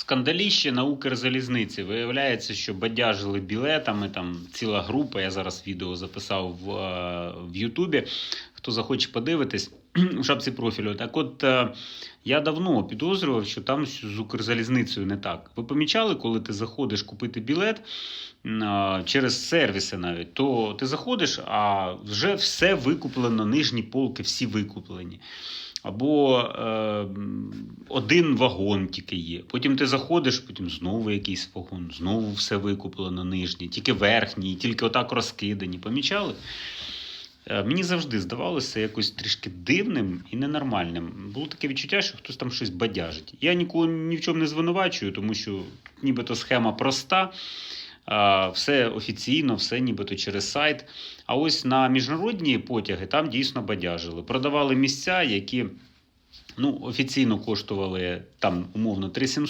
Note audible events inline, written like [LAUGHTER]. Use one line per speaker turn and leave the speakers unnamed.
Скандаліще на Укрзалізниці. Виявляється, що бадяжили білетами. Там ціла група. Я зараз відео записав в, е, Ютубі. Хто захоче подивитись [CLEARS THROAT] у шапці профілю. Так от е, я давно підозрював, що там з Укрзалізницею не так. Ви помічали, коли ти заходиш купити білет через сервіси навіть, то ти заходиш, а вже все викуплено, нижні полки всі викуплені. Або е, один вагон тільки є. Потім ти заходиш, потім знову якийсь вагон, знову все викуплено нижній, тільки верхній, тільки отак розкидані. Помічали? Е, Мені завжди здавалося якось трішки дивним і ненормальним. Було таке відчуття, що хтось там щось бадяжить. Я нікого ні в чому не звинувачую, тому що нібито схема проста, все офіційно, все нібито через сайт. А ось на міжнародні потяги там дійсно бадяжили. Продавали місця, які ну, офіційно коштували там умовно 3700,